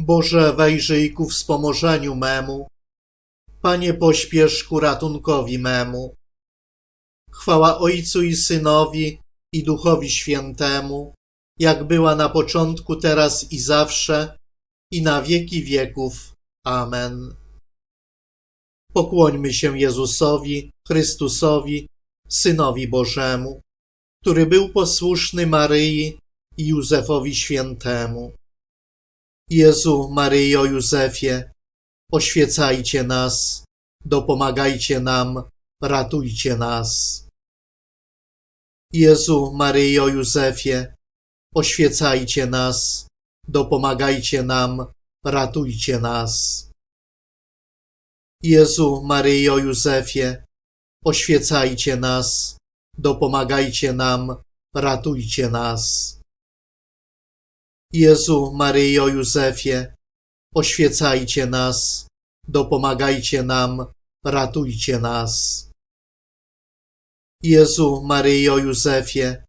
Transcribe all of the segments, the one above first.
Boże, wejrzyj ku wspomożeniu memu. Panie, pośpiesz ku ratunkowi memu. Chwała Ojcu i Synowi i Duchowi Świętemu, jak była na początku, teraz i zawsze, i na wieki wieków. Amen. Pokłońmy się Jezusowi, Chrystusowi, Synowi Bożemu, który był posłuszny Maryi i Józefowi Świętemu. Jezu, Maryjo, Józefie, oświecajcie nas, dopomagajcie nam, ratujcie nas. Jezu, Maryjo, Józefie, oświecajcie nas, dopomagajcie nam, ratujcie nas. Jezu, Maryjo, Józefie, oświecajcie nas, dopomagajcie nam, ratujcie nas. Jezu, Maryjo, Józefie, oświecajcie nas, dopomagajcie nam, ratujcie nas. Jezu, Maryjo, Józefie,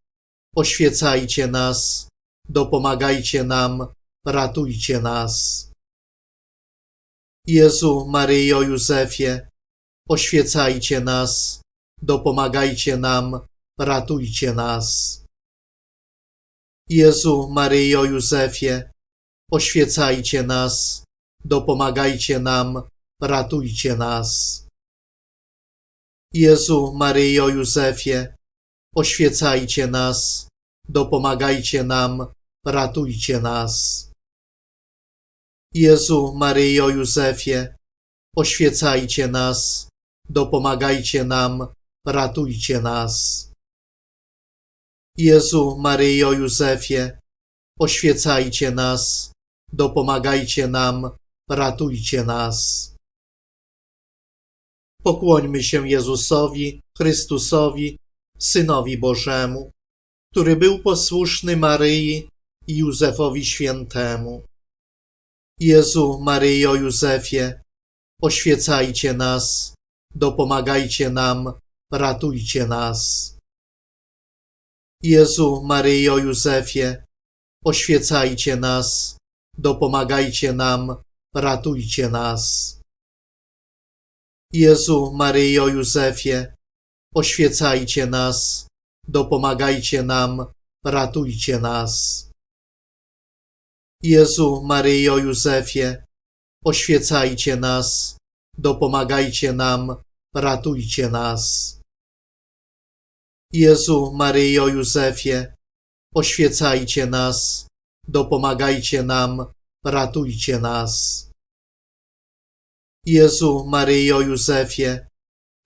oświecajcie nas, dopomagajcie nam, ratujcie nas. Jezu, Maryjo, Józefie, oświecajcie nas, dopomagajcie nam, ratujcie nas. Jezu, Maryjo, Józefie, oświecajcie nas, dopomagajcie nam, ratujcie nas. Jezu, Maryjo, Józefie, oświecajcie nas, dopomagajcie nam, ratujcie nas. Jezu, Maryjo, Józefie, oświecajcie nas, dopomagajcie nam, ratujcie nas. Jezu, Maryjo, Józefie, oświecajcie nas, dopomagajcie nam, ratujcie nas. Pokłońmy się Jezusowi, Chrystusowi, Synowi Bożemu, który był posłuszny Maryi i Józefowi Świętemu. Jezu, Maryjo, Józefie, oświecajcie nas, dopomagajcie nam, ratujcie nas. Jezu, Maryjo, Józefie, oświecajcie nas, dopomagajcie nam, ratujcie nas. Jezu, Maryjo, Józefie, oświecajcie nas, dopomagajcie nam, ratujcie nas. Jezu, Maryjo, Józefie, oświecajcie nas, dopomagajcie nam, ratujcie nas. Jezu, Maryjo, Józefie, oświecajcie nas, dopomagajcie nam, ratujcie nas. Jezu, Maryjo, Józefie,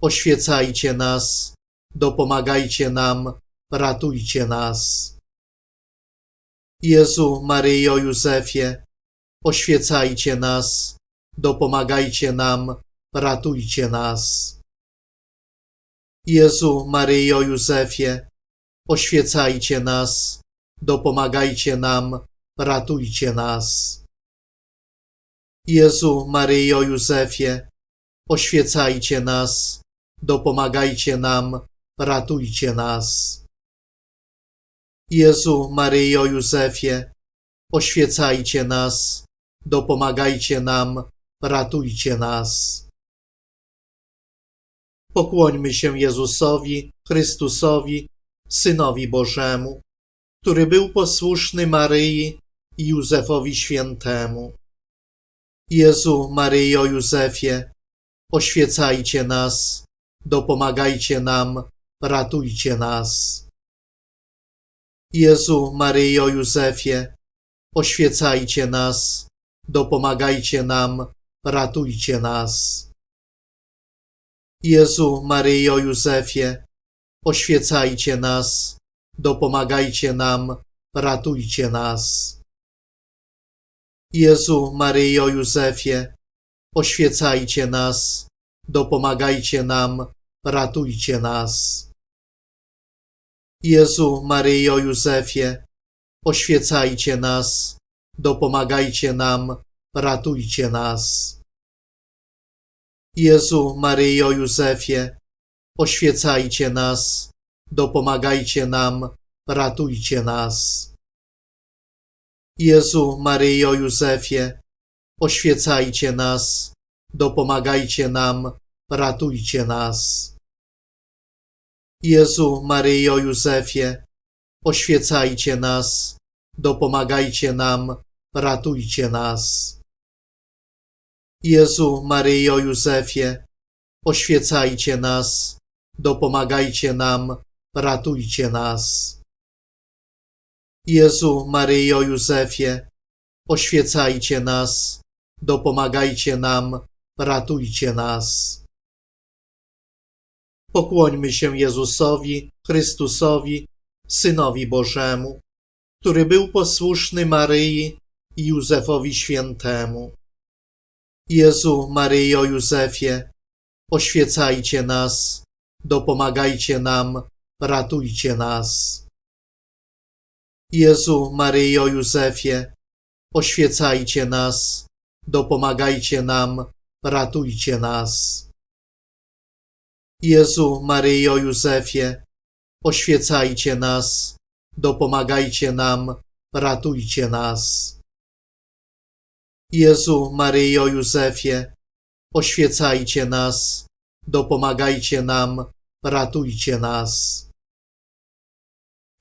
oświecajcie nas, dopomagajcie nam, ratujcie nas. Jezu, Maryjo, Józefie, oświecajcie nas, dopomagajcie nam, ratujcie nas. Jezu, Maryjo, Józefie, oświecajcie nas, dopomagajcie nam, ratujcie nas. Jezu, Maryjo, Józefie, oświecajcie nas, dopomagajcie nam, ratujcie nas. Jezu, Maryjo, Józefie, oświecajcie nas, dopomagajcie nam, ratujcie nas. Pokłońmy się Jezusowi, Chrystusowi, Synowi Bożemu, który był posłuszny Maryi i Józefowi Świętemu. Jezu, Maryjo, Józefie, oświecajcie nas, dopomagajcie nam, ratujcie nas. Jezu, Maryjo, Józefie, oświecajcie nas, dopomagajcie nam, ratujcie nas. Jezu, Maryjo, Józefie, oświecajcie nas, dopomagajcie nam, ratujcie nas. Jezu, Maryjo, Józefie, oświecajcie nas, dopomagajcie nam, ratujcie nas. Jezu, Maryjo, Józefie, oświecajcie nas, dopomagajcie nam, ratujcie nas. Jezu, Maryjo, Józefie, oświecajcie nas, dopomagajcie nam, ratujcie nas. Jezu, Maryjo, Józefie, oświecajcie nas, dopomagajcie nam, ratujcie nas. Jezu, Maryjo, Józefie, oświecajcie nas, dopomagajcie nam, ratujcie nas. Jezu, Maryjo, Józefie, oświecajcie nas, dopomagajcie nam, ratujcie nas. Jezu, Maryjo, Józefie, oświecajcie nas, dopomagajcie nam, ratujcie nas. Pokłońmy się Jezusowi, Chrystusowi, Synowi Bożemu, który był posłuszny Maryi i Józefowi Świętemu. Jezu, Maryjo, Józefie, oświecajcie nas, dopomagajcie nam, ratujcie nas. Jezu, Maryjo, Józefie, oświecajcie nas, dopomagajcie nam, ratujcie nas. Jezu, Maryjo, Józefie, oświecajcie nas, dopomagajcie nam, ratujcie nas. Jezu, Maryjo, Józefie, oświecajcie nas, dopomagajcie nam, ratujcie nas.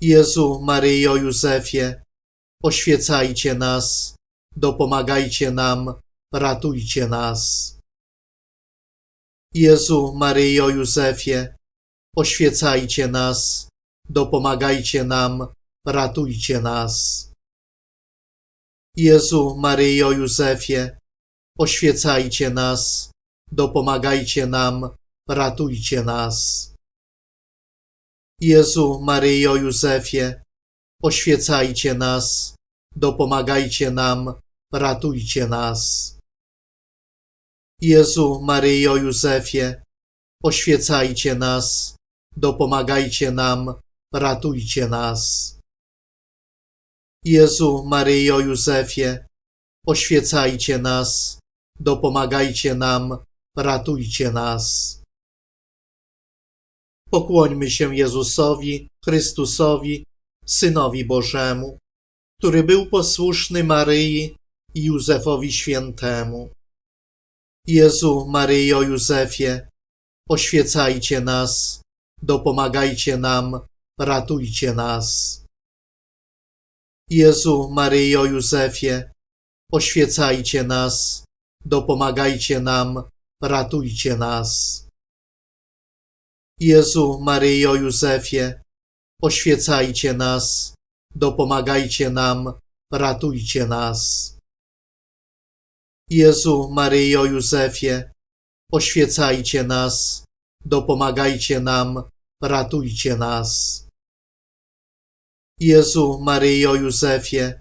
Jezu, Maryjo, Józefie, oświecajcie nas, dopomagajcie nam, ratujcie nas. Jezu, Maryjo, Józefie, oświecajcie nas, dopomagajcie nam, ratujcie nas. Jezu, Maryjo, Józefie, oświecajcie nas, dopomagajcie nam, ratujcie nas. Jezu, Maryjo, Józefie, oświecajcie nas, dopomagajcie nam, ratujcie nas. Jezu, Maryjo, Józefie, oświecajcie nas, dopomagajcie nam, ratujcie nas. Jezu, Maryjo, Józefie, oświecajcie nas, dopomagajcie nam, ratujcie nas. Pokłońmy się Jezusowi, Chrystusowi, Synowi Bożemu, który był posłuszny Maryi i Józefowi Świętemu. Jezu, Maryjo, Józefie, oświecajcie nas, dopomagajcie nam, ratujcie nas. Jezu, Maryjo, Józefie, oświecajcie nas, dopomagajcie nam, ratujcie nas. Jezu, Maryjo, Józefie, oświecajcie nas, dopomagajcie nam, ratujcie nas. Jezu, Maryjo, Józefie, oświecajcie nas, dopomagajcie nam, ratujcie nas. Jezu, Maryjo, Józefie,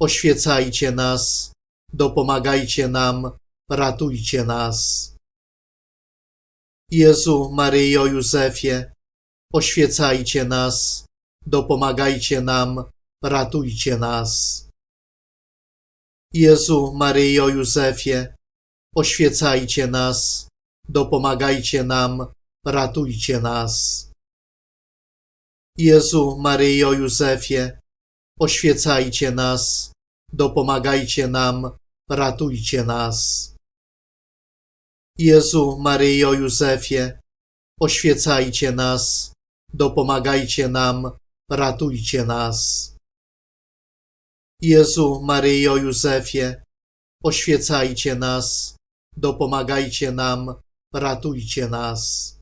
oświecajcie nas, dopomagajcie nam, ratujcie nas. Jezu, Maryjo, Józefie, oświecajcie nas, dopomagajcie nam, ratujcie nas. Jezu, Maryjo, Józefie, oświecajcie nas, dopomagajcie nam, ratujcie nas. Jezu, Maryjo, Józefie, oświecajcie nas, dopomagajcie nam, ratujcie nas. Jezu, Maryjo, Józefie, oświecajcie nas, dopomagajcie nam, ratujcie nas. Jezu, Maryjo, Józefie, oświecajcie nas, dopomagajcie nam, ratujcie nas.